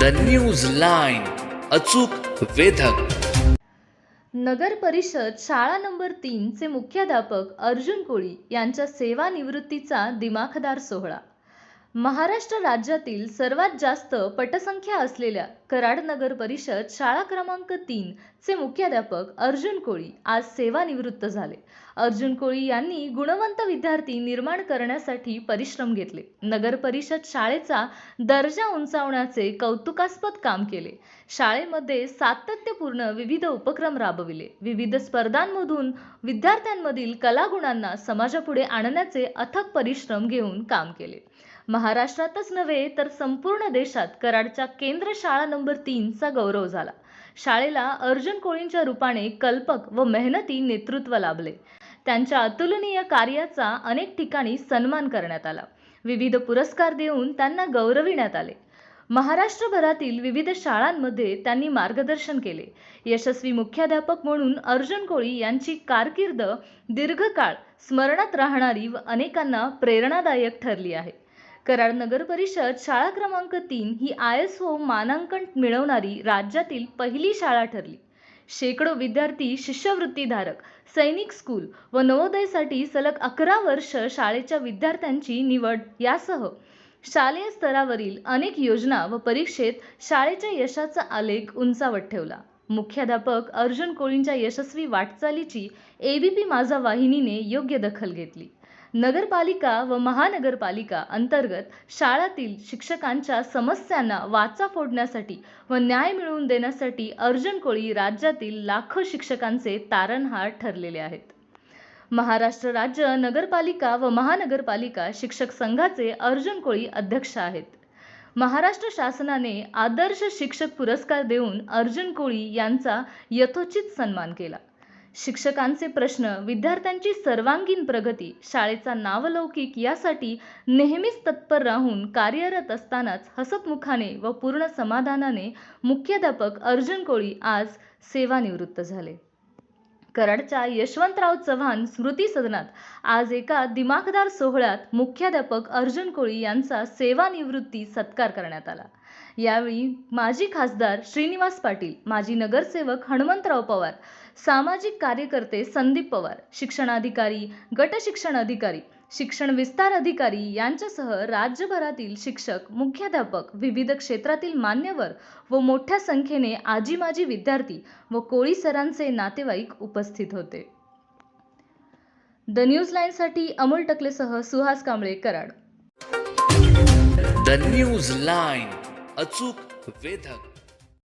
The news line अचूक वेधक. नगर परिषद शाळा नंबर तीनचे मुख्याध्यापक अर्जुन कोळी यांच्या सेवानिवृत्तीचा दिमाखदार सोहळा. महाराष्ट्र राज्यातील सर्वात जास्त पटसंख्या असलेल्या कराड नगर परिषद शाळा क्रमांक तीन चे मुख्याध्यापक अर्जुन कोळी आज सेवानिवृत्त झाले. अर्जुन कोळी यांनी गुणवंत विद्यार्थी निर्माण करण्यासाठी परिश्रम घेतले. नगर परिषद शाळेचा दर्जा उंचावण्याचे कौतुकास्पद काम केले. शाळेमध्ये सातत्यपूर्ण विविध उपक्रम राबविले. विविध स्पर्धांमधून विद्यार्थ्यांमधील कलागुणांना समाजापुढे आणण्याचे अथक परिश्रम घेऊन काम केले. महाराष्ट्रातच नव्हे तर संपूर्ण देशात कराडच्या केंद्र शाळा नंबर तीनचा गौरव झाला. शाळेला अर्जुन कोळींच्या रूपाने कल्पक व मेहनती नेतृत्व लाभले. त्यांच्या अतुलनीय कार्याचा अनेक ठिकाणी सन्मान करण्यात आला. विविध पुरस्कार देऊन त्यांना गौरविण्यात आले. महाराष्ट्रभरातील विविध शाळांमध्ये त्यांनी मार्गदर्शन केले. यशस्वी मुख्याध्यापक म्हणून अर्जुन कोळी यांची कारकीर्द दीर्घकाळ स्मरणात राहणारी व अनेकांना प्रेरणादायक ठरली आहे. कराड नगर परिषद शाळा क्रमांक तीन ही आय एस ओ हो मानांकन मिळवणारी राज्यातील पहिली शाळा ठरली. शेकडो विद्यार्थी शिष्यवृत्तीधारक सैनिक स्कूल व नवोदयसाठी सलग अकरा वर्ष शाळेच्या विद्यार्थ्यांची निवड यासह शालेय स्तरावरील अनेक योजना व परीक्षेत शाळेच्या यशाचा आलेख उंचावत ठेवला. मुख्याध्यापक अर्जुन कोळींच्या यशस्वी वाटचालीची एबीपी माझा वाहिनीने योग्य दखल घेतली. नगरपालिका व महानगरपालिका अंतर्गत शाळातील शिक्षकांच्या समस्यांना वाचा फोडण्यासाठी व न्याय मिळवून देण्यासाठी अर्जुन कोळी राज्यातील लाखो शिक्षकांचे तारणहार ठरलेले आहेत. महाराष्ट्र राज्य नगरपालिका व महानगरपालिका शिक्षक संघाचे अर्जुन कोळी अध्यक्ष आहेत. महाराष्ट्र शासनाने आदर्श शिक्षक पुरस्कार देऊन अर्जुन कोळी यांचा यथोचित सन्मान केला. शिक्षकांचे प्रश्न विद्यार्थ्यांची सर्वांगीण प्रगती शाळेचा नावलौकिक यासाठी नेहमीच तत्पर राहून कार्यरत असतानाच हसतमुखाने व पूर्ण समाधानाने मुख्याध्यापक अर्जुन कोळी आज सेवानिवृत्त झाले. कराडच्या यशवंतराव चव्हाण स्मृती सदनात आज एका दिमाखदार सोहळ्यात मुख्याध्यापक अर्जुन कोळी यांचा सेवानिवृत्ती सत्कार करण्यात आला. यावेळी माजी खासदार श्रीनिवास पाटील माजी नगरसेवक हनुमंतराव पवार सामाजिक कार्यकर्ते संदीप पवार शिक्षणाधिकारी गट शिक्षण अधिकारी शिक्षण विस्तार अधिकारी यांच्यासह राज्यभरातील शिक्षक मुख्याध्यापक विविध क्षेत्रातील मान्यवर व मोठ्या संख्येने आजी माजी विद्यार्थी व कोळी सरांचे नातेवाईक उपस्थित होते. द न्यूज लाईनसाठी Amol टकलेसह Suhas Kamble Karad. The news line अचूक वेधक.